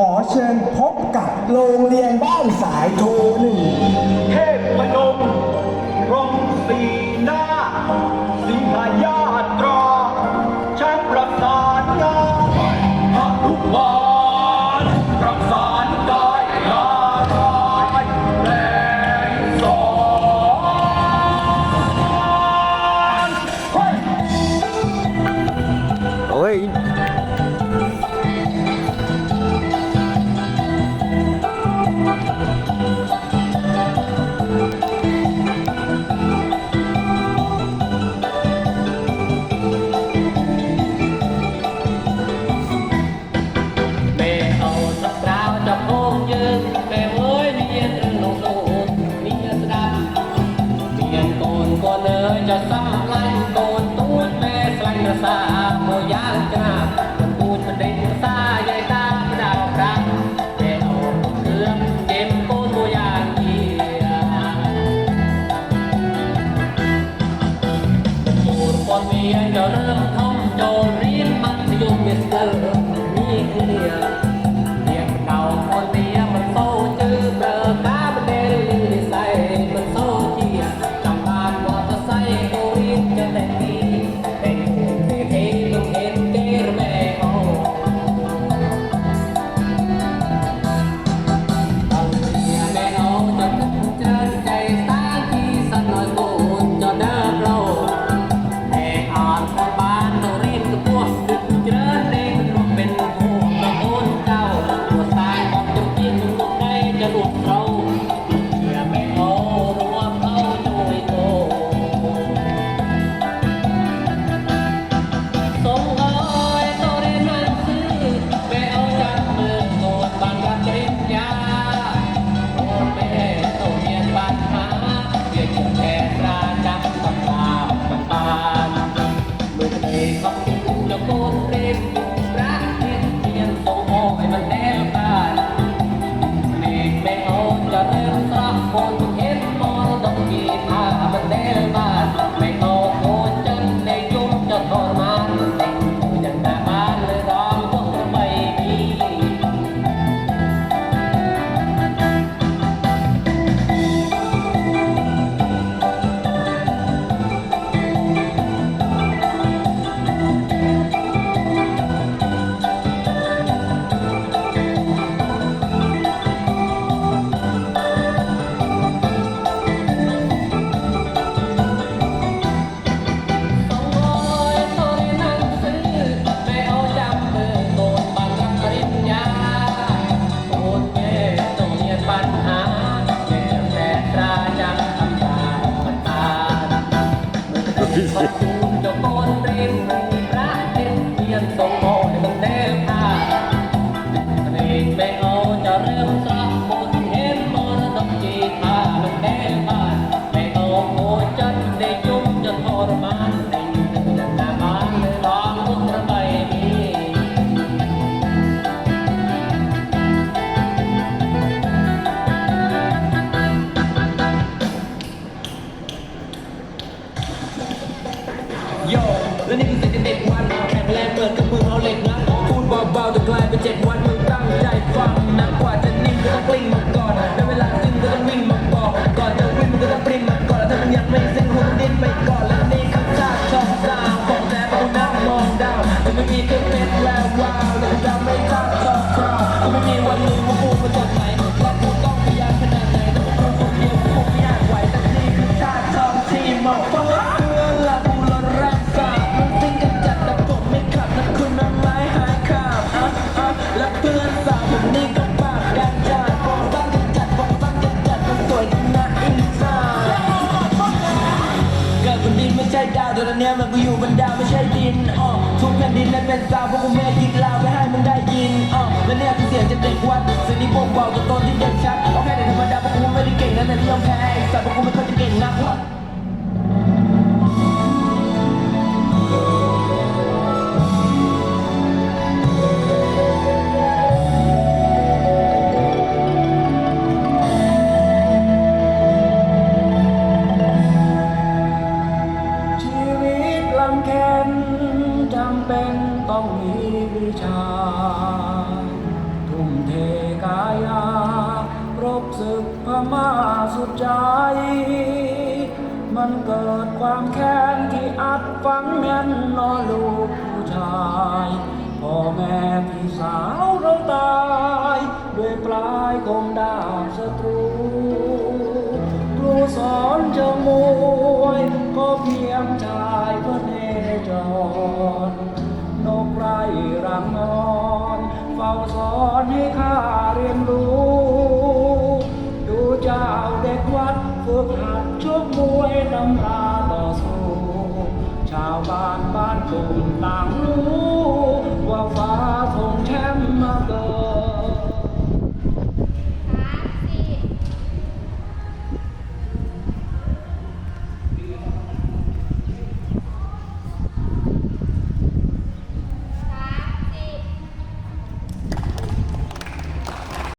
ขอเชิญพบกับโรงเรียนบ้านสายโทหนึ่ง แนวมันกูอยู่บนดาวไม่ใช่ดินอ๋อทุกแผ่นดินนั้นเป็นดาวเพราะกูแม่กินลาวไปให้มันได้ยินอ๋อและเนี่ยคือเสียงจะเด็กวัดสิ่งนี้บ่งบอกกับตนที่เด็กชัด มันเกิดความแค้นที่อัดฝังแน่นนอลูกผู้ชายพ่อแม่พี่สาวเราตาย ด้วยปลายคมดาบศัตรูครูสอนเชิงมวยก็เพียงชายพระเนจรนกไรรังนอน เฝ้าสอนให้ข้าเรียนรู้